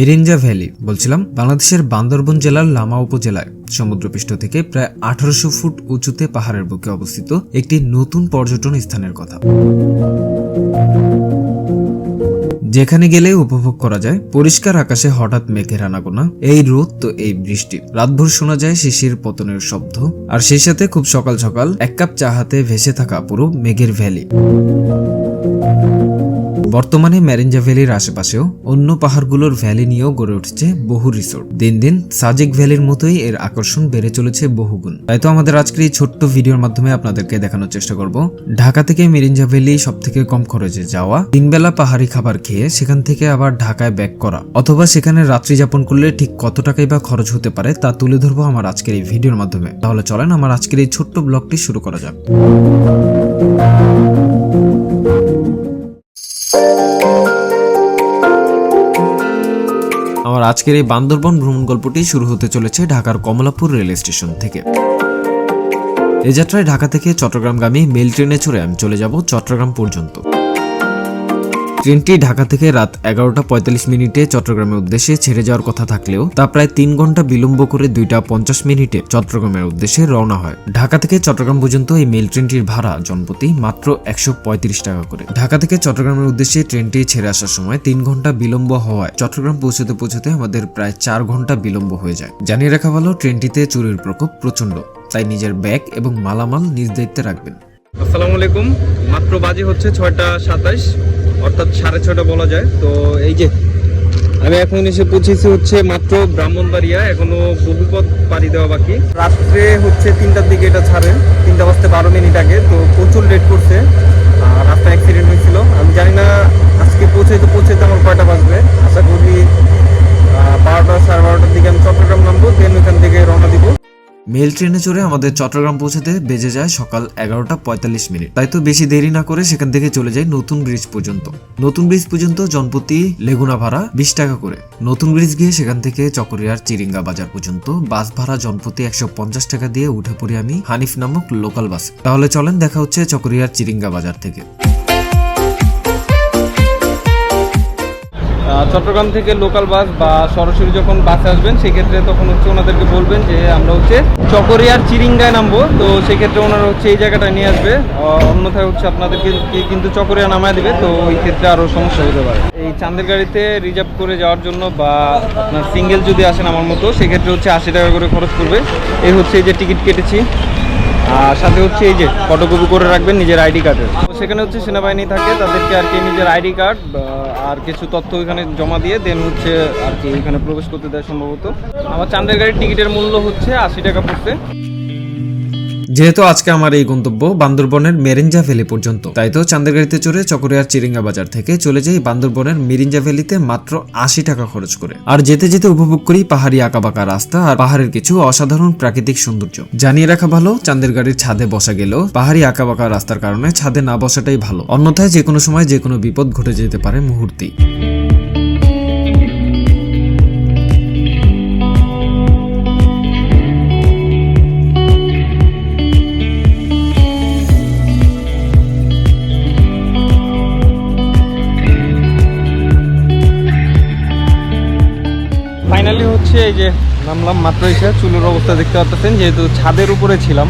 Mirinja valley বলছিলাম, বাংলাদেশের বান্দরবন জেলার লামা উপজেলায়। সমুদ্রপৃষ্ঠ থেকে প্রায় আঠারোশো ফুট উঁচুতে পাহাড়ের বুকে অবস্থিত একটি নতুন পর্যটন স্থানের কথা। যেখানে গেলে উপভোগ করা যায় পরিষ্কার আকাশে হঠাৎ মেঘের আনাগোনা এই রোদ তো এই বৃষ্টি। রাতভর শোনা যায় শিশির পতনের শব্দ, আর সেই সাথে খুব সকাল সকাল এক কাপ চা হাতে ভেসে থাকা পুরো মেঘের ভ্যালি। বর্তমানে ম্যারেঞ্জা ভ্যালির আশেপাশেও অন্য পাহাড়গুলোর ভ্যালি নিয়েও গড়ে উঠছে বহু রিসোর্ট। দিন দিন সাজেক ভ্যালির মতোই এর আকর্ষণ বেড়ে চলেছে বহুগুণ তাই তো আমাদের আজকের এই ছোট্ট ভিডিওর মাধ্যমে আপনাদেরকে দেখানোর চেষ্টা করব। ঢাকা থেকে মেরিঞ্জা ভ্যালি সব থেকে কম খরচে যাওয়া দিনবেলা পাহাড়ি খাবার খেয়ে সেখান থেকে আবার ঢাকায় ব্যাক করা, অথবা সেখানে রাত্রি যাপন করলে ঠিক কত টাকাই বা খরচ হতে পারে তা তুলে ধরবো আমার আজকের এই ভিডিওর মাধ্যমে। তাহলে চলেন আমার আজকের এই ছোট্ট ব্লগটি শুরু করা যাক। আজকের এই বান্দরবন ভ্রমণ গল্পটি শুরু হতে চলেছে ঢাকার কমলাপুর রেল স্টেশন থেকে। এ যাত্রায় ঢাকা থেকে চট্টগ্রামগামী মেল ট্রেনে চড়ে আমি চলে যাব চট্টগ্রাম পর্যন্ত। ট্রেনটি ঢাকা থেকে রাত এগারোটা পঁয়তাল্লিশ মিনিটে চট্টগ্রামের উদ্দেশ্যে ছেড়ে যাওয়ার কথা থাকলেও তা প্রায় তিন ঘণ্টা বিলম্ব করে দুইটা পঞ্চাশ মিনিটে চট্টগ্রামের উদ্দেশ্যে রওনা হয়। ঢাকা থেকে চট্টগ্রাম পর্যন্ত এই মেল ট্রেনটির ভাড়া জনপ্রতি মাত্র একশো পঁয়ত্রিশ টাকা করে। ঢাকা থেকে চট্টগ্রামের উদ্দেশ্যে ট্রেনটি ছেড়ে আসার সময় তিন ঘণ্টা বিলম্ব হওয়ায় চট্টগ্রাম পৌঁছতে পৌঁছতে আমাদের প্রায় চার ঘণ্টা বিলম্ব হয়ে যায়। জানিয়ে রাখা ভালো, ট্রেনটিতে চুরির প্রকোপ প্রচণ্ড তাই নিজের ব্যাগ এবং মালামাল নিজ দায়িত্বে রাখবেন। আসসালামু আলাইকুম। মাত্র বাজে হচ্ছে ছয়টা সাতাইশ অর্থাৎ সাড়ে ছটা বলা যায়। তো এই যে আমি এখন এসে পৌঁছেছি হচ্ছে মাত্র ব্রাহ্মণবাড়িয়া, এখনও বহু পথ পাড়ি দেওয়া বাকি। রাত্রে হচ্ছে তিনটার দিকে এটা ছাড়ে, তিনটা বাজতে বারো মিনিট আগে, তো প্রচুর লেট করছে। আর রাস্তা অ্যাক্সিডেন্ট হয়েছিল। আমি জানি না আজকে পৌঁছে তো পৌঁছে তো আমার কয়টা বাজবে। আশা করি বারোটা সাড়ে বারোটার দিকে আমি চট্টগ্রাম নামবো দেন ওইখান থেকে রওনা দিব। মেল ট্রেনে চড়ে আমাদের চট্টগ্রাম পৌঁছাতে বেজে যায় সকাল এগারোটা পঁয়তাল্লিশ মিনিট। তাই তো বেশি দেরি না করে সেখান থেকে চলে যাই নতুন ব্রিজ পর্যন্ত। নতুন ব্রিজ পর্যন্ত জনপ্রতি লেগুনা ভাড়া বিশ টাকা করে। নতুন ব্রিজ গিয়ে সেখান থেকে চকরিয়ার চিরিঙ্গা বাজার পর্যন্ত বাস ভাড়া জনপ্রতি একশো পঞ্চাশ টাকা দিয়ে উঠে পড়ি আমি হানিফ নামক লোকাল বাসে। তাহলে চলেন দেখা হচ্ছে চকরিয়ার চিরিঙ্গা বাজার থেকে। চট্টগ্রাম থেকে লোকাল বাস বা সরাসরি যখন বাসে আসবেন, সেক্ষেত্রে তখন হচ্ছে ওনাদেরকে বলবেন যে আমরা হচ্ছে চকরিয়ার চিরিঙ্গায় নামবো। তো সেক্ষেত্রে ওনারা হচ্ছে এই জায়গাটায় নিয়ে আসবে। অন্যথায় হচ্ছে আপনাদেরকে কিন্তু চকরিয়া নামায় দিবে, তো ওই ক্ষেত্রে আরও সমস্যা হতে পারে। এই চাঁদের গাড়িতে রিজার্ভ করে যাওয়ার জন্য বা আপনার সিঙ্গেল যদি আসেন আমার মতো, সেক্ষেত্রে হচ্ছে আশি টাকা করে খরচ করবে। এই হচ্ছে এই যে টিকিট কেটেছি। আর সাথে হচ্ছে এই যে ফটোকপি করে রাখবেন নিজের আইডি কার্ডের। সেখানে হচ্ছে সেনাবাহিনী থাকে, তাদেরকে আর কি নিজের আইডি কার্ড আর কিছু তথ্য এখানে জমা দিয়ে দেন হচ্ছে আর কি এখানে প্রবেশ করতে দেয় সম্ভবত। আমার চান্দের গাড়ির টিকিটের মূল্য হচ্ছে আশি টাকা পড়ছে। যেহেতু আজকে আমার এই গন্তব্য বান্দরবনের মেরিঞ্জা ভ্যালি পর্যন্ত, তাই তো চান্দের গাড়িতে চড়ে চকরিয়ার চিরিঙ্গা বাজার থেকে চলে যাই বান্দরবনের মিরিঞ্জা ভ্যালিতে মাত্র আশি টাকা খরচ করে। আর যেতে যেতে উপভোগ করি পাহাড়ি আঁকাবাঁকা রাস্তা আর পাহাড়ের কিছু অসাধারণ প্রাকৃতিক সৌন্দর্য। জানিয়ে রাখা ভালো চান্দের গাড়ির ছাদে বসা গেলেও পাহাড়ি আঁকাবাঁকা রাস্তার কারণে ছাদে না বসাটাই ভালো। অন্যথায় যে কোনো সময় যে কোনো বিপদ ঘটে যেতে পারে মুহূর্তেই। ফাইনালি হচ্ছে এই যে নামলাম মাত্র এসে চুলোর অবস্থা দেখতে পাচ্ছেন যেহেতু ছাদের উপরে ছিলাম।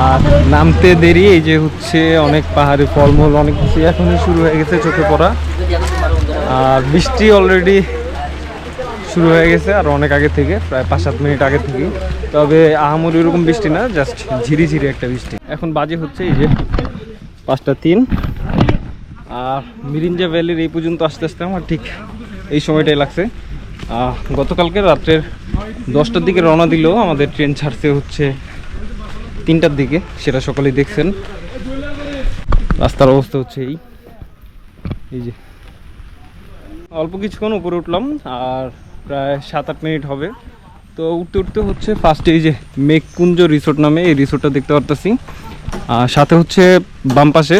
আর নামতে দেরি, এই যে হচ্ছে অনেক পাহাড়ি ফলমূল, অনেক কিছু এখনই শুরু হয়ে গেছে চোখে পড়া। আর বৃষ্টি অলরেডি শুরু হয়ে গেছে, আর অনেক আগে থেকে, প্রায় পাঁচ সাত মিনিট আগে থেকে তবে আহামরি এরকম বৃষ্টি না জাস্ট ঝিরি ঝিরি একটা বৃষ্টি। এখন বাজে হচ্ছে এই যে পাঁচটা তিন। আর মিরিঞ্জা ভ্যালির এই পর্যন্ত আস্তে আস্তে আমার ঠিক এই সময়টাই লাগছে। গতকালকে রাত্রের দশটার দিকে রওনা দিলেও আমাদের ট্রেন ছাড়ছে হচ্ছে তিনটার দিকে, সেটা সকলেই দেখছেন। রাস্তার অবস্থা হচ্ছে এই। এই যে। অল্প কিছুক্ষণ উপরে উঠলাম, আর প্রায় সাত আট মিনিট হবে। তো উঠতে উঠতে হচ্ছে ফার্স্টে এই যে মেঘকুঞ্জ রিসোর্ট নামে এই রিসোর্টটা দেখতে পারতেছি। আর সাথে হচ্ছে বাম পাশে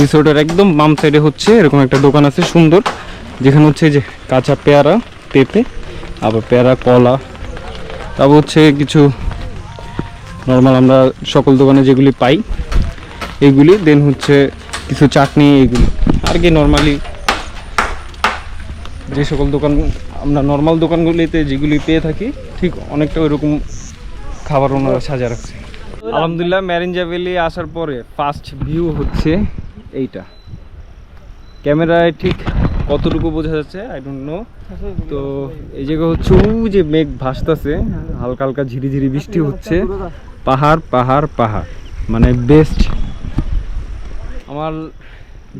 রিসোর্টের একদম বাম সাইডে হচ্ছে এরকম একটা দোকান আছে সুন্দর, যেখানে হচ্ছে যে কাঁচা পেয়ারা পেঁপে, আবার পেয়ারা, কলা, তারপর হচ্ছে কিছু নর্মাল আমরা সকল দোকানে যেগুলি পাই, এগুলি দেন হচ্ছে কিছু চাটনি, এগুলি। আর কি নর্মালি যে সকল দোকান, আমরা নর্মাল দোকানগুলিতে যেগুলি পেয়ে থাকি, ঠিক অনেকটা ওইরকম খাবার ওনারা সাজা রাখছে। আলহামদুলিল্লাহ ম্যারেঞ্জা ভ্যালি আসার পরে ফার্স্ট ভিউ হচ্ছে এইটা। ক্যামেরায় ঠিক কতটুকু বোঝা যাচ্ছে? আই ডোন্ট নো তো এই জায়গা হচ্ছে ও যে মেঘ ভাসতেছে হালকা হালকা ঝিরি ঝিরি বৃষ্টি হচ্ছে। পাহাড় পাহাড় পাহাড়। মানে বেস্ট আমার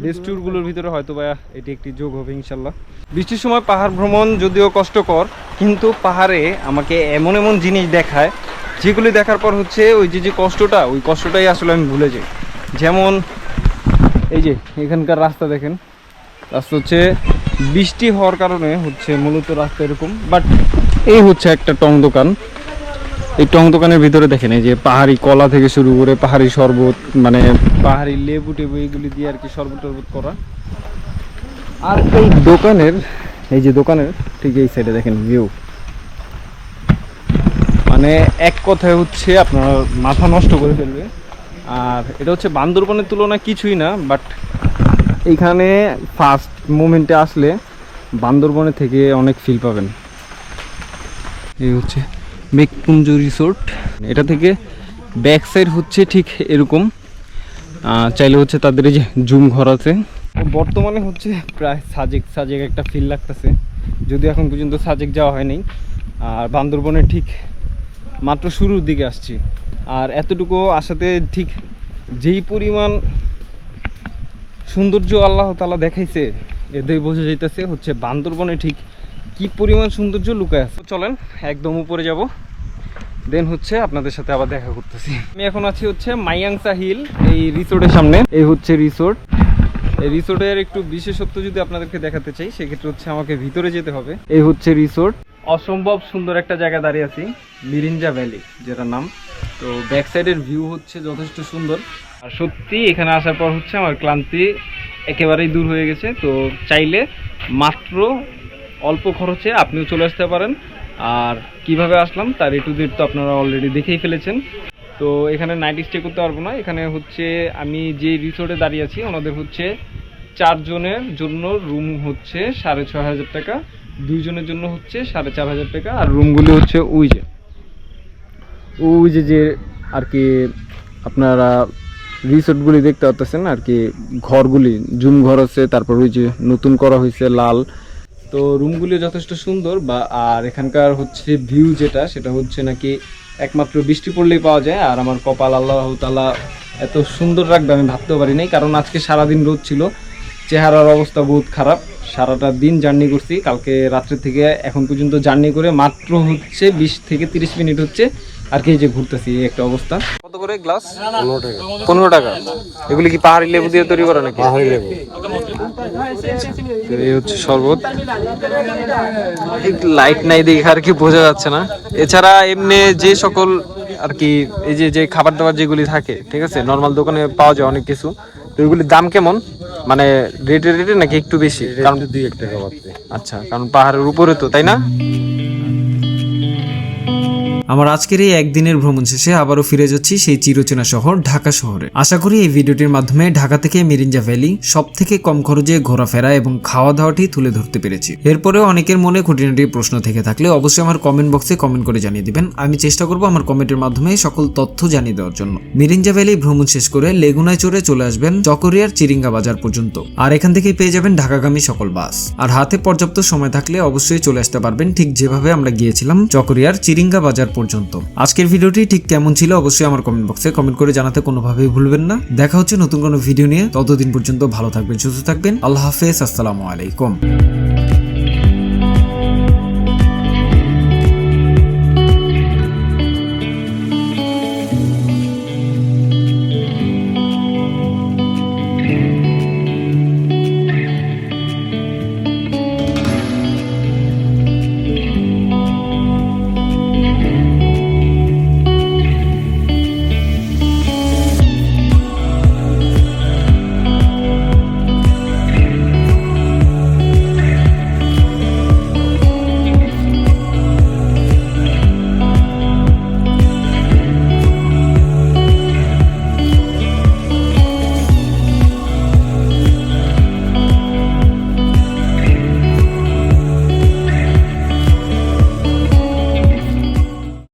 বেস্ট ট্যুরগুলোর ভিতরে হয়তো বা এটি একটি যোগ হবে ইনশাল্লাহ। বৃষ্টির সময় পাহাড় ভ্রমণ যদিও কষ্টকর কিন্তু পাহাড়ে আমাকে এমন এমন জিনিস দেখায় যেগুলি দেখার পর হচ্ছে ওই যে যে কষ্টটা ওই কষ্টটাই আসলে আমি ভুলে যাই। যেমন এই যে এখানকার রাস্তা দেখেন রাস্তা হচ্ছে, বৃষ্টি হওয়ার কারণে হচ্ছে মূলত রাস্তা এরকম বাট এই হচ্ছে একটা টং দোকান। এই টং দোকানের ভিতরে দেখেন, এই যে পাহাড়ি কলা থেকে শুরু করে পাহাড়ি শরবত মানে পাহাড়ি লেবু টেবু এইগুলি দিয়ে আর কি শরবত টরবত করা। আর এই দোকানের, এই যে দোকানের ঠিক এই সাইডে দেখেন ভিউ মানে এক কথায় হচ্ছে আপনার মাথা নষ্ট করে ফেলবে। আর এটা হচ্ছে বান্দরবনের তুলনায় কিছুই না বাট এইখানে ফার্স্ট মোমেন্টে আসলে বান্দরবনের থেকে অনেক ফিল পাবেন। এই হচ্ছে মেঘপুঞ্জ রিসোর্ট এটা থেকে ব্যাক সাইড হচ্ছে ঠিক এরকম। চাইলে হচ্ছে তাদের এই যে জুম ঘর আছে। বর্তমানে হচ্ছে প্রায় সাজেক সাজেক একটা ফিল লাগতেছে। যদি এখন পর্যন্ত সাজেক যাওয়া হয়নি আর বান্দরবনে ঠিক মাত্র শুরুর দিকে আসছি। আর এতটুকু আসাতে ঠিক যেই পরিমাণ সৌন্দর্য আল্লাহ তালা দেখাইছে এদের বোঝা যাইতেছে হচ্ছে বান্দরবনে ঠিক কি পরিমাণ সৌন্দর্য লুকায় আছে। চলেন, একদম উপরে যাব। দেন হচ্ছে আপনাদের সাথে আবার দেখা করতেছি। আমি এখন আছি হচ্ছে মাইয়াংসা হিল, এই রিসোর্টের সামনে। এই হচ্ছে রিসোর্ট। এই রিসোর্টের একটু বিশেষত্ব যদি আপনাদেরকে দেখাতে চাই, সেক্ষেত্রে হচ্ছে আমাকে ভিতরে যেতে হবে। এই হচ্ছে রিসোর্ট। অসম্ভব সুন্দর একটা জায়গা দাঁড়িয়ে আছি, মিরিঞ্জা ভ্যালি যেটা নাম। তো ব্যাক সাইডের ভিউ হচ্ছে যথেষ্ট সুন্দর। আর সত্যি এখানে আসার পর হচ্ছে আমার ক্লান্তি একেবারেই দূর হয়ে গেছে। তো চাইলে মাত্র অল্প খরচে আপনিও চলে আসতে পারেন। আর কীভাবে আসলাম, তার এ টু তো আপনারা অলরেডি দেখেই ফেলেছেন। তো এখানে নাইট স্টে করতে পারব না। এখানে হচ্ছে আমি যে রিসোর্টে দাঁড়িয়ে আছি, ওনাদের হচ্ছে চারজনের জন্য রুম হচ্ছে সাড়ে ছ হাজার টাকা দুইজনের জন্য হচ্ছে সাড়ে চার হাজার টাকা, আর রুমগুলি হচ্ছে ওই যে যে আর কি আপনারা রিসোর্টগুলি দেখতে পাচ্ছেন আর কি ঘরগুলি জুম ঘর আছে, তারপর ওই যে নতুন করা হয়েছে লাল। তো রুমগুলি যথেষ্ট সুন্দর, বা আর এখানকার হচ্ছে ভিউ যেটা, সেটা হচ্ছে নাকি একমাত্র বৃষ্টি পড়লেই পাওয়া যায়, আর আমার কপাল আল্লাহ তালা এত সুন্দর রাখবে আমি ভাবতেও পারি নাই কারণ আজকে সারাদিন রোদ ছিল, চেহারার অবস্থা বহুত খারাপ, সারাটা দিন জার্নি করছি, কালকে রাত্রে থেকে এখন পর্যন্ত জার্নি করে মাত্র হচ্ছে বিশ থেকে তিরিশ মিনিট হচ্ছে আর কি এই যে ঘুরতেছি এই একটা অবস্থা। কত করে গ্লাস পনেরো টাকা। পনেরো টাকা। এগুলি কি পাহাড়ি লেবু দিয়ে তৈরি করা নাকি? পাহাড়ি লেবু। এই হচ্ছে শরবত। লাইট নাই দেখে আর কি বোঝা যাচ্ছে না। এছাড়া এমনি যে সকল আর কি এই যে যে খাবার দাবার যেগুলি থাকে ঠিক আছে নর্মাল দোকানে পাওয়া যায় অনেক কিছু। তো এগুলির দাম কেমন? মানে রেটে রেটে নাকি একটু বেশি? কারণ দুই এক টাকা আচ্ছা কারণ পাহাড়ের উপরে তো তাই না? আমার আজকের এই একদিনের ভ্রমণ শেষে আবারও ফিরে যাচ্ছি সেই চিরচেনা শহর, ঢাকা শহরে। আশা করি এই ভিডিওটির মাধ্যমে ঢাকা থেকে মিরিঞ্জা ভ্যালি সব থেকে কম খরচে ঘোরাফেরা এবং খাওয়া দাওয়াটি তুলে ধরতে পেরেছি। এরপরেও অনেকের মনে খুঁটিনাটি প্রশ্ন থেকে থাকলে অবশ্যই আমার কমেন্ট বক্সে কমেন্ট করে জানিয়ে দিবেন। আমি চেষ্টা করব আমার কমেন্টের মাধ্যমে সকল তথ্য জানিয়ে দেওয়ার জন্য। মিরিঞ্জা ভ্যালি ভ্রমণ শেষ করে লেগুনায় চড়ে চলে আসবেন চকরিয়ার চিরিঙ্গা বাজার পর্যন্ত। আর এখান থেকে পেয়ে যাবেন ঢাকাগামী সকল বাস। আর হাতে পর্যাপ্ত সময় থাকলে অবশ্যই চলে আসতে পারবেন ঠিক যেভাবে আমরা গিয়েছিলাম চকরিয়ার চিরিঙ্গা বাজার পর্যন্ত। আজকের ভিডিওটি ঠিক কেমন ছিল অবশ্যই আমার কমেন্ট বক্সে কমেন্ট করে জানাতে কোনোভাবেই ভুলবেন না। দেখা হচ্ছে নতুন কোনো ভিডিও নিয়ে। ততদিন পর্যন্ত ভালো থাকবেন, সুস্থ থাকবেন। আল্লাহ হাফেজ, আসসালামু আলাইকুম।